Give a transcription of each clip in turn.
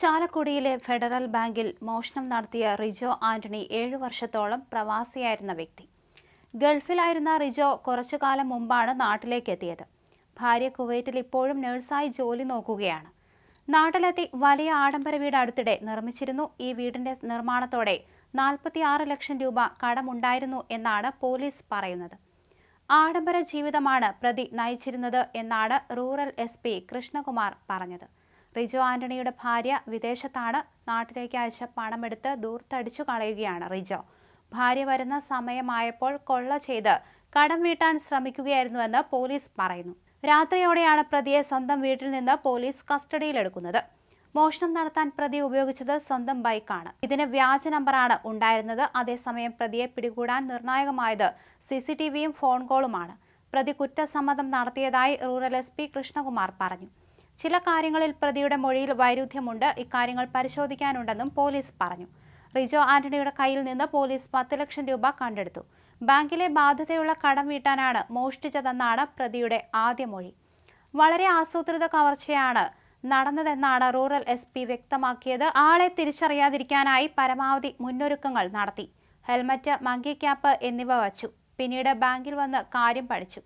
ചാലക്കുടിയിലെ ഫെഡറൽ ബാങ്കിൽ മോഷണം നടത്തിയ റിജോ ആന്റണി ഏഴു വർഷത്തോളം പ്രവാസിയായിരുന്ന വ്യക്തി. ഗൾഫിലായിരുന്ന റിജോ കുറച്ചു കാലം മുമ്പാണ് നാട്ടിലേക്ക് എത്തിയത് ഭാര്യ കുവൈറ്റിൽ ഇപ്പോഴും നഴ്സായി ജോലി നോക്കുകയാണ്. നാട്ടിലെത്തി വലിയ ആഡംബര വീട് അടുത്തിടെ നിർമ്മിച്ചിരുന്നു. ഈ വീടിന്റെ നിർമ്മാണത്തോടെ നാൽപ്പത്തിയാറ് ലക്ഷം രൂപ കടമുണ്ടായിരുന്നു എന്നാണ് പോലീസ് പറയുന്നത്. ആഡംബര ജീവിതമാണ് പ്രതി നയിച്ചിരുന്നത് എന്നാണ് റൂറൽ എസ് പി കൃഷ്ണകുമാർ പറഞ്ഞത്. റിജോ ആന്റണിയുടെ ഭാര്യ വിദേശത്താണ് നാട്ടിലേക്ക് അയച്ച പണമെടുത്ത് ദൂർത്തടിച്ചു കളയുകയാണ് റിജോ. ഭാര്യ വരുന്ന സമയമായപ്പോൾ കൊള്ള ചെയ്ത് കടം വീട്ടാൻ ശ്രമിക്കുകയായിരുന്നുവെന്ന് പോലീസ് പറയുന്നു. രാത്രിയോടെയാണ് പ്രതിയെ സ്വന്തം വീട്ടിൽ നിന്ന് പോലീസ് കസ്റ്റഡിയിലെടുക്കുന്നത്. മോഷണം നടത്താൻ പ്രതി ഉപയോഗിച്ചത് സ്വന്തം ബൈക്കാണ്. ഇതിന് വ്യാജ നമ്പറാണ് ഉണ്ടായിരുന്നത്. അതേസമയം പ്രതിയെ പിടികൂടാൻ നിർണായകമായത് സി സി ടി വിയും ഫോൺ കോളുമാണ്. പ്രതി കുറ്റസമ്മതം നടത്തിയതായി റൂറൽ എസ് പി കൃഷ്ണകുമാർ പറഞ്ഞു. ചില കാര്യങ്ങളിൽ പ്രതിയുടെ മൊഴിയിൽ വൈരുദ്ധ്യമുണ്ട്. ഇക്കാര്യങ്ങൾ പരിശോധിക്കാനുണ്ടെന്നും പോലീസ് പറഞ്ഞു. റിജോ ആന്റണിയുടെ കയ്യിൽ നിന്ന് പോലീസ് പത്ത് ലക്ഷം രൂപ കണ്ടെടുത്തു. ബാങ്കിലെ ബാധ്യതയുള്ള കടം വീട്ടാനാണ് മോഷ്ടിച്ചതെന്നാണ് പ്രതിയുടെ ആദ്യ മൊഴി. വളരെ ആസൂത്രിത കവർച്ചയാണ് നടന്നതെന്നാണ് റൂറൽ എസ് പി വ്യക്തമാക്കിയത്. ആളെ തിരിച്ചറിയാതിരിക്കാനായി പരമാവധി മുന്നൊരുക്കങ്ങൾ നടത്തി. ഹെൽമറ്റ് മങ്കി ക്യാപ്പ് എന്നിവ വച്ചു. പിന്നീട് ബാങ്കിൽ വന്ന് കാര്യം പഠിച്ചു.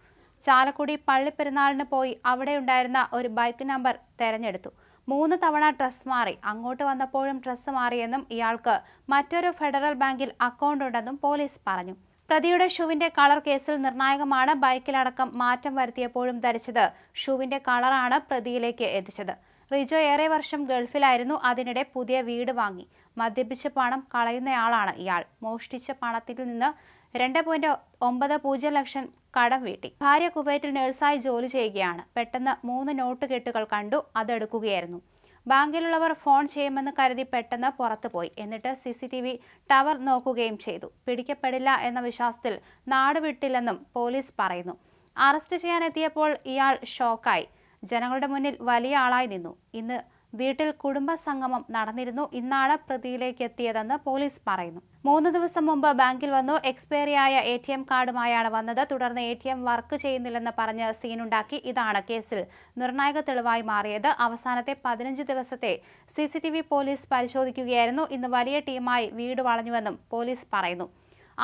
ചാലക്കുടി പള്ളിപ്പെരുന്നാളിന് പോയി അവിടെ ഉണ്ടായിരുന്ന ഒരു ബൈക്ക് നമ്പർ തെരഞ്ഞെടുത്തു. മൂന്ന് തവണ ഡ്രസ് മാറി. അങ്ങോട്ട് വന്നപ്പോഴും ഡ്രസ്സ് മാറിയെന്നും ഇയാൾക്ക് മറ്റൊരു ഫെഡറൽ ബാങ്കിൽ അക്കൗണ്ട് ഉണ്ടെന്നും പോലീസ് പറഞ്ഞു. പ്രതിയുടെ ഷൂവിന്റെ കളർ കേസിൽ നിർണായകമാണ് ബൈക്കിലടക്കം മാറ്റം വരുത്തിയപ്പോഴും ധരിച്ചത്. ഷൂവിന്റെ കളറാണ് പ്രതിയിലേക്ക് എത്തിച്ചത്. റിജോ ഏറെ വർഷം ഗൾഫിലായിരുന്നു അതിനിടെ പുതിയ വീട് വാങ്ങി. മദ്യപിച്ച പണം കളയുന്നയാളാണ് ഇയാൾ. മോഷ്ടിച്ച പണത്തിൽ നിന്ന് രണ്ട് പോയിന്റ് ഒമ്പത് പൂജ്യം ലക്ഷം കടം വീട്ടി. ഭാര്യ കുവൈറ്റിൽ നഴ്സായി ജോലി ചെയ്യുകയാണ്. പെട്ടെന്ന് മൂന്ന് നോട്ട് കെട്ടുകൾ കണ്ടു അതെടുക്കുകയായിരുന്നു. ബാങ്കിലുള്ളവർ ഫോൺ ചെയ്യുമെന്ന് കരുതി പെട്ടെന്ന് പുറത്തുപോയി. എന്നിട്ട് C C T V tower നോക്കുകയും ചെയ്തു. പിടിക്കപ്പെടില്ല എന്ന വിശ്വാസത്തിൽ നാടുവിട്ടില്ലെന്നും പോലീസ് പറയുന്നു. അറസ്റ്റ് ചെയ്യാനെത്തിയപ്പോൾ ഇയാൾ ഷോക്കായി. ജനങ്ങളുടെ മുന്നിൽ വലിയ ആളായി നിന്നു. ഇന്ന് വീട്ടിൽ കുടുംബ സംഗമം നടന്നിരുന്നു. ഇന്നാണ് പ്രതിയിലേക്ക് എത്തിയതെന്ന് പോലീസ് പറയുന്നു. മൂന്ന് ദിവസം മുമ്പ് ബാങ്കിൽ വന്നു. എക്സ്പയറി ആയ എ ടി എം കാർഡുമായാണ് വന്നത്. തുടർന്ന് എ ടി എം വർക്ക് ചെയ്യുന്നില്ലെന്ന് പറഞ്ഞ് സീനുണ്ടാക്കി. ഇതാണ് കേസിൽ നിർണായക തെളിവായി മാറിയത്. അവസാനത്തെ പതിനഞ്ച് ദിവസത്തെ സി പോലീസ് പരിശോധിക്കുകയായിരുന്നു. ഇന്ന് വലിയ ടീമായി വീട് വളഞ്ഞുവെന്നും പോലീസ് പറയുന്നു.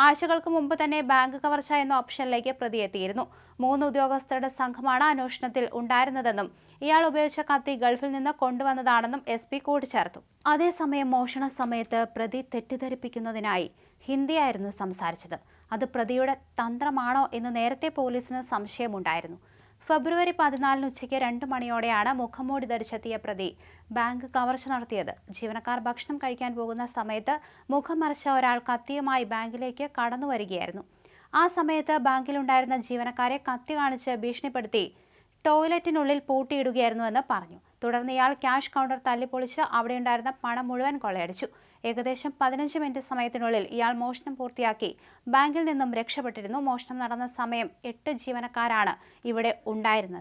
ആഴ്ചകൾക്ക് മുമ്പ് തന്നെ ബാങ്ക് കവർച്ച എന്ന ഓപ്ഷനിലേക്ക് പ്രതിയെത്തിയിരുന്നു. മൂന്ന് ഉദ്യോഗസ്ഥരുടെ സംഘമാണ് അന്വേഷണത്തിൽ ഉണ്ടായിരുന്നതെന്നും ഇയാൾ ഉപയോഗിച്ച കത്തി ഗൾഫിൽ നിന്ന് കൊണ്ടുവന്നതാണെന്നും എസ് പി കൂട്ടിച്ചേർത്തു. അതേസമയം മോഷണ സമയത്ത് പ്രതി തെറ്റിദ്ധരിപ്പിക്കുന്നതിനായി ഹിന്ദിയായിരുന്നു സംസാരിച്ചത്. അത് പ്രതിയുടെ തന്ത്രമാണോ എന്ന് നേരത്തെ പോലീസിന് സംശയമുണ്ടായിരുന്നു. ഫെബ്രുവരി പതിനാലിന് ഉച്ചയ്ക്ക് രണ്ട് മണിയോടെയാണ് മുഖംമൂടി ധരിച്ചെത്തിയ പ്രതി. ബാങ്ക് കവർച്ച നടത്തിയത്. ജീവനക്കാർ ഭക്ഷണം കഴിക്കാൻ പോകുന്ന സമയത്ത് മുഖം മറച്ച ഒരാൾ കത്തിയുമായി ബാങ്കിലേക്ക് കടന്നു വരികയായിരുന്നു. ആ സമയത്ത് ബാങ്കിലുണ്ടായിരുന്ന ജീവനക്കാരെ കത്തി കാണിച്ച് ഭീഷണിപ്പെടുത്തി. ടോയ്ലറ്റിനുള്ളിൽ പൂട്ടിയിടുകയായിരുന്നുവെന്ന് പറഞ്ഞു. തുടർന്ന് ഇയാൾ ക്യാഷ് കൗണ്ടർ തല്ലിപ്പൊളിച്ച് അവിടെയുണ്ടായിരുന്ന പണം മുഴുവൻ കൊള്ളയടിച്ചു. ഏകദേശം പതിനഞ്ച് മിനിറ്റ് സമയത്തിനുള്ളിൽ ഇയാൾ മോഷണം പൂർത്തിയാക്കി. ബാങ്കിൽ നിന്നും രക്ഷപ്പെട്ടിരുന്നു. മോഷണം നടന്ന സമയം എട്ട് ജീവനക്കാരാണ് ഇവിടെ ഉണ്ടായിരുന്നത്.